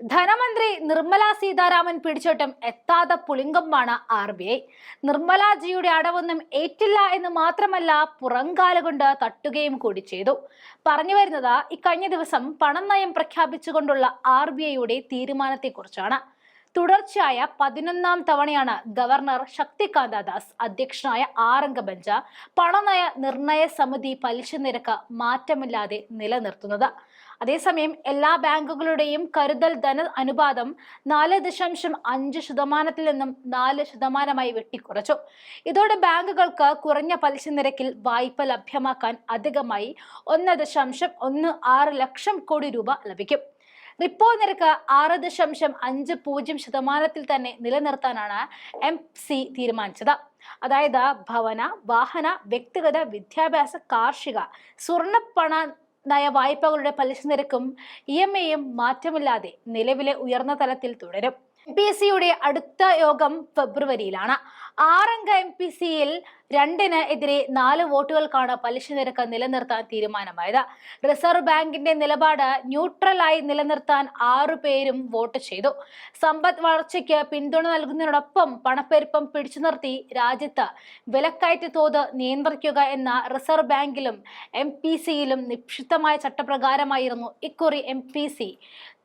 ധനമന്ത്രി നിർമ്മല സീതാരാമൻ പിടിച്ചോട്ടം എത്താതെ പുളിങ്കമ്പാണ് ആർ ബി ഐ. നിർമ്മലാജിയുടെ അടവൊന്നും ഏറ്റില്ല എന്ന് മാത്രമല്ല പുറങ്കാല കൊണ്ട് തട്ടുകയും കൂടി ചെയ്തു. പറഞ്ഞു വരുന്നത് ഇക്കഴിഞ്ഞ ദിവസം പണം നയം പ്രഖ്യാപിച്ചുകൊണ്ടുള്ള ആർ ബി ഐയുടെ തീരുമാനത്തെക്കുറിച്ചാണ്. തുടർച്ചയായ പതിനൊന്നാം തവണയാണ് ഗവർണർ ശക്തികാന്ത ദാസ് അധ്യക്ഷനായ ആറംഗ ബെഞ്ച് പണനയ നിർണയ സമിതി പലിശ നിരക്ക് മാറ്റമില്ലാതെ നിലനിർത്തുന്നത്. അതേസമയം എല്ലാ ബാങ്കുകളുടെയും കരുതൽ ധന അനുപാതം നാല് ദശാംശം അഞ്ച് ശതമാനത്തിൽ നിന്നും നാല് ശതമാനമായി വെട്ടിക്കുറച്ചു. ഇതോടെ ബാങ്കുകൾക്ക് കുറഞ്ഞ പലിശ നിരക്കിൽ വായ്പ ലഭ്യമാക്കാൻ അധികമായി ഒന്ന് ദശാംശം ഒന്ന് ആറ് ലക്ഷം കോടി രൂപ ലഭിക്കും. റിപ്പോ നിരക്ക് ആറ് ദശാംശം അഞ്ച് പൂജ്യം ശതമാനത്തിൽ തന്നെ നിലനിർത്താനാണ് എം സി തീരുമാനിച്ചത്. അതായത് ഭവന വാഹന വ്യക്തിഗത വിദ്യാഭ്യാസ കാർഷിക സ്വർണപ്പണ നയ വായ്പകളുടെ പലിശ നിരക്കും ഇ എം ഐയും മാറ്റമില്ലാതെ നിലവിലെ ഉയർന്ന തലത്തിൽ തുടരും. പി എസ് സിയുടെ അടുത്ത യോഗം ഫെബ്രുവരിയിലാണ്. ആറംഗ എം പി സിയിൽ രണ്ടിന് എതിരെ നാല് വോട്ടുകൾക്കാണ് പലിശ നിരക്ക് നിലനിർത്താൻ തീരുമാനമായത്. റിസർവ് ബാങ്കിന്റെ നിലപാട് ന്യൂട്രലായി നിലനിർത്താൻ ആറു പേരും വോട്ട് ചെയ്തു. സമ്പദ് വളർച്ചയ്ക്ക് പിന്തുണ നൽകുന്നതിനോടൊപ്പം പണപ്പെരുപ്പം പിടിച്ചു നിർത്തി രാജ്യത്ത് വിലക്കയറ്റ തോത് നിയന്ത്രിക്കുക എന്ന റിസർവ് ബാങ്കിലും എം പി സിയിലും നിക്ഷിപ്തമായ ചട്ടപ്രകാരമായിരുന്നു ഇക്കുറി എം പി സി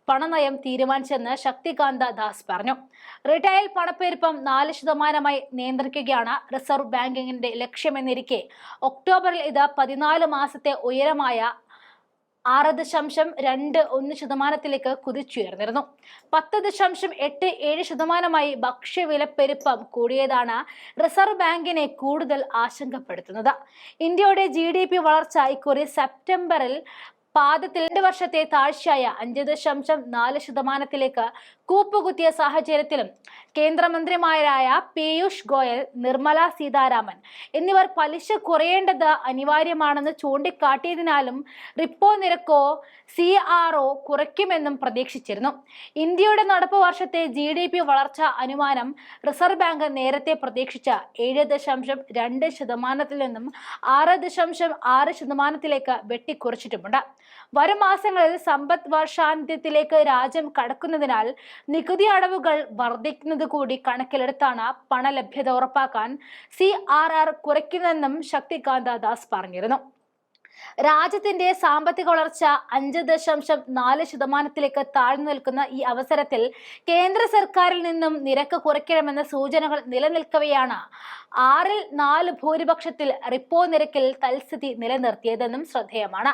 പണനയം തീരുമാനിച്ചെന്ന് ശക്തികാന്ത ദാസ് പറഞ്ഞു. റിട്ടയൽ പണപ്പെരുപ്പം നാല് ശതമാനമായി നിയന്ത്രിക്കുകയാണ് റിസർവ് ബാങ്കിങ്ങിന്റെ ലക്ഷ്യമെന്നിരിക്കെ. ഒക്ടോബറിൽ ഇത് പതിനാല് മാസത്തെ ഉയരമായ ആറ് ദശാംശം രണ്ട് ഒന്ന് ശതമാനത്തിലേക്ക് കുതിച്ചുയർന്നിരുന്നു. പത്ത് ദശാംശം എട്ട് ഏഴ് ശതമാനമായി ഭക്ഷ്യവിലപ്പെരുപ്പം കൂടിയതാണ് റിസർവ് ബാങ്കിനെ കൂടുതൽ ആശങ്കപ്പെടുത്തുന്നത്. ഇന്ത്യയുടെ ജി ഡി പി വളർച്ച ഇക്കുറി സെപ്റ്റംബറിൽ പാദത്തിൽ രണ്ട് വർഷത്തെ താഴ്ചയായ അഞ്ച് ദശാംശം നാല് ശതമാനത്തിലേക്ക് കൂപ്പുകുത്തിയ സാഹചര്യത്തിലും കേന്ദ്രമന്ത്രിമാരായ പീയൂഷ് ഗോയൽ നിർമ്മല സീതാരാമൻ എന്നിവർ പലിശ കുറയേണ്ടത് അനിവാര്യമാണെന്ന് ചൂണ്ടിക്കാട്ടിയതിനാലും റിപ്പോ നിരക്കോ സി ആർ ഒ കുറയ്ക്കുമെന്നും പ്രതീക്ഷിച്ചിരുന്നു. ഇന്ത്യയുടെ നടപ്പ് വർഷത്തെ ജി ഡി പി വളർച്ച അനുമാനം റിസർവ് ബാങ്ക് നേരത്തെ പ്രതീക്ഷിച്ച ഏഴ് ദശാംശം രണ്ട് ശതമാനത്തിൽ നിന്നും ആറ് ദശാംശം ആറ് ശതമാനത്തിലേക്ക് വെട്ടിക്കുറച്ചിട്ടുമുണ്ട്. വരും മാസങ്ങളിൽ സമ്പദ് വർഷാന്ത്യത്തിലേക്ക് രാജ്യം കടക്കുന്നതിനാൽ നികുതി അടവുകൾ വർദ്ധിക്കുന്നത് കൂടി കണക്കിലെടുത്താണ് പണലഭ്യത ഉറപ്പാക്കാൻ സി ആർ ആർ കുറയ്ക്കുന്നതെന്നും ശക്തികാന്ത ദാസ് പറഞ്ഞിരുന്നു. രാജ്യത്തിന്റെ സാമ്പത്തിക വളർച്ച അഞ്ച് ദശാംശം നാല് ശതമാനത്തിലേക്ക് താഴ്ന്നു നിൽക്കുന്ന ഈ അവസരത്തിൽ കേന്ദ്ര സർക്കാരിൽ നിന്നും നിരക്ക് കുറയ്ക്കണമെന്ന സൂചനകൾ നിലനിൽക്കവെയാണ്. ആറിൽ നാല് ഭൂരിപക്ഷത്തിൽ റിപ്പോ നിരക്കിൽ തൽസ്ഥിതി നിലനിർത്തിയതെന്നും ശ്രദ്ധേയമാണ്.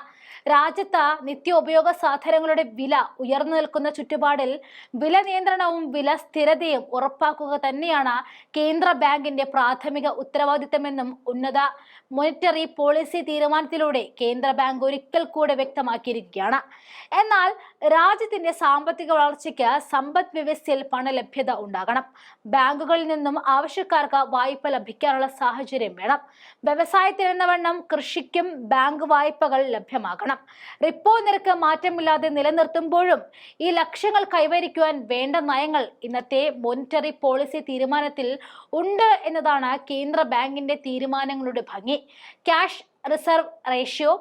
രാജ്യത്ത് നിത്യോപയോഗ സാധനങ്ങളുടെ വില ഉയർന്നു നിൽക്കുന്ന ചുറ്റുപാടിൽ വില നിയന്ത്രണവും വില സ്ഥിരതയും ഉറപ്പാക്കുക തന്നെയാണ് കേന്ദ്ര ബാങ്കിന്റെ പ്രാഥമിക ഉത്തരവാദിത്തമെന്നും ഉന്നത മോണിറ്ററി പോളിസി തീരുമാനത്തിലൂടെ കേന്ദ്ര ബാങ്ക് ഒരിക്കൽ കൂടെ വ്യക്തമാക്കിയിരിക്കുകയാണ്. എന്നാൽ രാജ്യത്തിന്റെ സാമ്പത്തിക വളർച്ചയ്ക്ക് സമ്പദ് വ്യവസ്ഥയിൽ പണലഭ്യത ഉണ്ടാകണം. ബാങ്കുകളിൽ നിന്നും ആവശ്യക്കാർക്ക് വായ്പ ലഭിക്കാനുള്ള സാഹചര്യം വേണം. വ്യവസായത്തിൽ എന്നവണ്ണം കൃഷിക്കും ബാങ്ക് വായ്പകൾ ലഭ്യമാകണം. റിപ്പോ നിരക്ക് മാറ്റമില്ലാതെ നിലനിർത്തുമ്പോഴും ഈ ലക്ഷ്യങ്ങൾ കൈവരിക്കുവാൻ വേണ്ട നയങ്ങൾ ഇന്നത്തെ മോണിറ്ററി പോളിസി തീരുമാനത്തിൽ ഉണ്ട് എന്നതാണ് കേന്ദ്ര ബാങ്കിന്റെ തീരുമാനങ്ങളുടെ ഭംഗി. ക്യാഷ് റിസർവ് റേഷ്യോ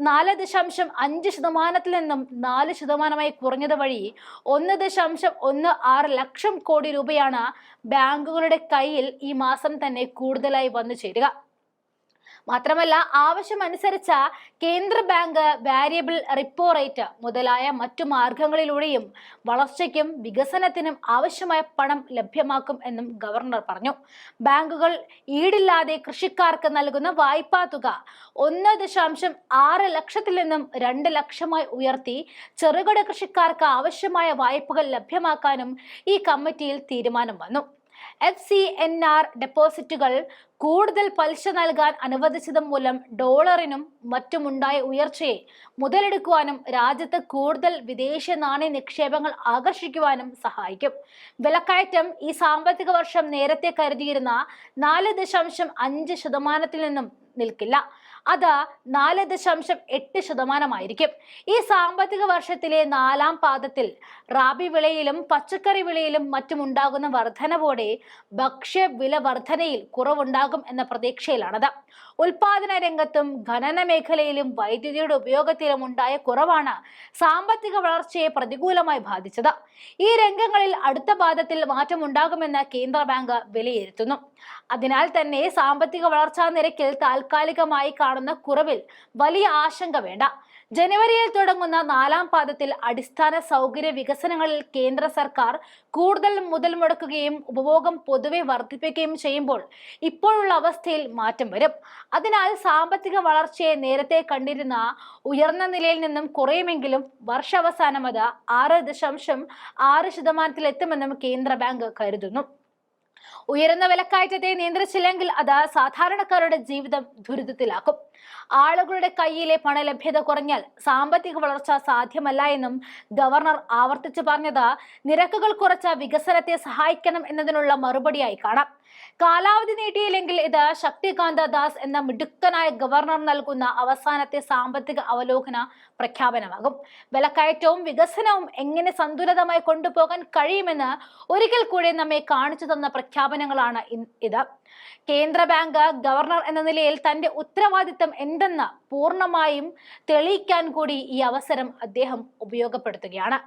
നാല് ദശാംശം അഞ്ച് ശതമാനത്തിൽ നിന്നും നാല് ശതമാനമായി കുറഞ്ഞത് വഴി ഒന്ന് ദശാംശം ഒന്ന് ആറ് ലക്ഷം കോടി രൂപയാണ് ബാങ്കുകളുടെ കയ്യിൽ ഈ മാസം തന്നെ കൂടുതലായി വന്നു ചേരുക. മാത്രമല്ല ആവശ്യമനുസരിച്ച കേന്ദ്ര ബാങ്ക് വാരിയബിൾ റിപ്പോ റേറ്റ് മുതലായ മറ്റു മാർഗങ്ങളിലൂടെയും വളർച്ചയ്ക്കും വികസനത്തിനും ആവശ്യമായ പണം ലഭ്യമാക്കും എന്നും ഗവർണർ പറഞ്ഞു. ബാങ്കുകൾ ഈടില്ലാതെ കൃഷിക്കാർക്ക് നൽകുന്ന വായ്പാ തുക ഒന്ന് ദശാംശം ആറ് ലക്ഷത്തിൽ നിന്നും രണ്ട് ലക്ഷമായി ഉയർത്തി ചെറുകിട കൃഷിക്കാർക്ക് ആവശ്യമായ വായ്പകൾ ലഭ്യമാക്കാനും ഈ കമ്മിറ്റിയിൽ തീരുമാനം വന്നു. എഫ് സി എൻ ആർ ഡെപ്പോസിറ്റുകൾ കൂടുതൽ പലിശ നൽകാൻ അനുവദിച്ചത് മൂലം ഡോളറിനും മറ്റുമുണ്ടായ ഉയർച്ചയെ മുതലെടുക്കുവാനും രാജ്യത്ത് കൂടുതൽ വിദേശ നാണയ നിക്ഷേപങ്ങൾ ആകർഷിക്കുവാനും സഹായിക്കും. വിലക്കയറ്റം ഈ സാമ്പത്തിക വർഷം നേരത്തെ കരുതിയിരുന്ന നാല് ദശാംശം അഞ്ച് ശതമാനത്തിൽ നിന്നും നിൽക്കില്ല. അത് നാല് ദശാംശം എട്ട് ശതമാനമായിരിക്കും. ഈ സാമ്പത്തിക വർഷത്തിലെ നാലാം പാദത്തിൽ റാബി വിളയിലും പച്ചക്കറി വിളയിലും മറ്റും ഉണ്ടാകുന്ന വർധനവോടെ ഭക്ഷ്യ വില വർധനയിൽ കുറവുണ്ടാകും എന്ന പ്രതീക്ഷയിലാണത്. ഉൽപാദന രംഗത്തും ഖനന മേഖലയിലും വൈദ്യുതിയുടെ ഉപയോഗത്തിലും ഉണ്ടായ കുറവാണ് സാമ്പത്തിക വളർച്ചയെ പ്രതികൂലമായി ബാധിച്ചത്. ഈ രംഗങ്ങളിൽ അടുത്ത പാദത്തിൽ മാറ്റമുണ്ടാകുമെന്ന് കേന്ദ്ര ബാങ്ക് വിലയിരുത്തുന്നു. അതിനാൽ തന്നെ സാമ്പത്തിക വളർച്ചാ നിരക്കിൽ താൽക്കാലികമായി കാണുന്ന കുറവിൽ വലിയ ആശങ്ക വേണ്ട. ജനുവരിയിൽ തുടങ്ങുന്ന നാലാം പാദത്തിൽ അടിസ്ഥാന സൗകര്യ വികസനങ്ങളിൽ കേന്ദ്ര സർക്കാർ കൂടുതൽ മുതൽ മുടക്കുകയും ഉപഭോഗം പൊതുവെ വർദ്ധിപ്പിക്കുകയും ചെയ്യുമ്പോൾ ഇപ്പോഴുള്ള അവസ്ഥയിൽ മാറ്റം വരും. അതിനാൽ സാമ്പത്തിക വളർച്ചയെ നേരത്തെ കണ്ടിരുന്ന ഉയർന്ന നിലയിൽ നിന്നും കുറയുമെങ്കിലും വർഷാവസാനം അത് ആറ് ദശാംശം ആറ് ശതമാനത്തിലെത്തുമെന്നും കേന്ദ്ര ബാങ്ക് കരുതുന്നു. ഉയരുന്ന വിലക്കയറ്റത്തെ നിയന്ത്രിച്ചില്ലെങ്കിൽ അത് സാധാരണക്കാരുടെ ജീവിതം ദുരിതത്തിലാക്കും. ആളുകളുടെ കയ്യിലെ പണലഭ്യത കുറഞ്ഞാൽ സാമ്പത്തിക വളർച്ച സാധ്യമല്ല എന്നും ഗവർണർ ആവർത്തിച്ചു പറഞ്ഞത് നിരക്കുകൾ കുറച്ച വികസനത്തെ സഹായിക്കണം എന്നതിനുള്ള മറുപടിയായി കാണാം. കാലാവധി നീട്ടിയില്ലെങ്കിൽ ഇത് ശക്തികാന്ത ദാസ് എന്ന മിടുക്കനായ ഗവർണർ നൽകുന്ന അവസാനത്തെ സാമ്പത്തിക അവലോകന പ്രഖ്യാപനമാകും. വിലക്കയറ്റവും വികസനവും എങ്ങനെ സന്തുലിതമായി കൊണ്ടുപോകാൻ കഴിയുമെന്ന് ഒരിക്കൽ കൂടി നമ്മെ കാണിച്ചു തന്ന പ്രഖ്യാപനങ്ങളാണ് ഇത്. കേന്ദ്ര ബാങ്ക് ഗവർണർ എന്ന നിലയിൽ തന്റെ ഉത്തരവാദിത്തം എന്തെന്ന് പൂർണമായും തെളിയിക്കാൻ കൂടി ഈ അവസരം അദ്ദേഹം ഉപയോഗപ്പെടുത്തുകയാണ്.